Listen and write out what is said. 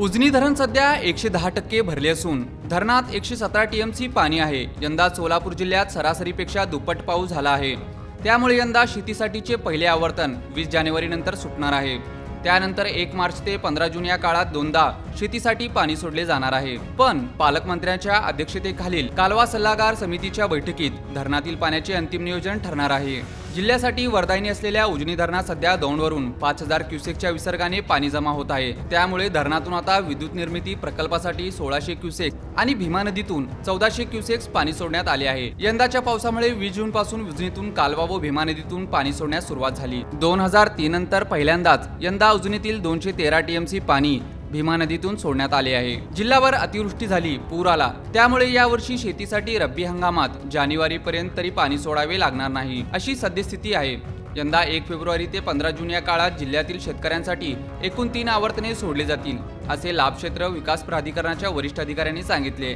उजनी धरण सध्या एकशे दहा टक्के भरले असून धरणात एकशे सतरा टीएमसी पाणी आहे. यंदा सोलापूर जिल्ह्यात सरासरीपेक्षा दुप्पट पाऊस झाला आहे. त्यामुळे यंदा शेतीसाठीचे पहिले आवर्तन वीस जानेवारीनंतर सुटणार आहे. त्यानंतर एक मार्च ते पंधरा जून या काळात दोनदा शेतीसाठी पाणी सोडले जाणार आहे. पण पालकमंत्र्यांच्या अध्यक्षतेखालील कालवा सल्लागार समितीच्या बैठकीत धरणातील पाण्याचे अंतिम नियोजन ठरणार आहे. जिल्ह्यासाठी वरदायनी असलेल्या उजनी धरणात सध्या दौंडवरून पाच हजार क्युसेकच्या विसर्गाने पाणी जमा होत आहे. त्यामुळे धरणातून आता विद्युत निर्मिती प्रकल्पासाठी सोळाशे क्युसेक आणि भीमा नदीतून चौदाशे क्युसेक्स पाणी सोडण्यात आले आहे. यंदाच्या पावसामुळे वीस जून पासून उजनीतून कालवा व भीमा नदीतून पाणी सोडण्यास सुरुवात झाली. दोन हजार तीन नंतर पहिल्यांदाच यंदा उजनीतील दोनशे तेरा टीएमसी पाणी भीमा नदीतून सोडण्यात आले आहे. जिल्ह्यावर अतिवृष्टी झाली पूर आला. त्यामुळे यावर्षी शेतीसाठी रब्बी हंगामात जानेवारी पर्यंत तरी पाणी सोडावे लागणार नाही अशी सद्यस्थिती आहे. यंदा एक फेब्रुवारी ते पंधरा जून या काळात जिल्ह्यातील शेतकऱ्यांसाठी एकूण तीन आवर्तने सोडले जातील असे लाभक्षेत्र विकास प्राधिकरणाच्या वरिष्ठ अधिकाऱ्यांनी सांगितले.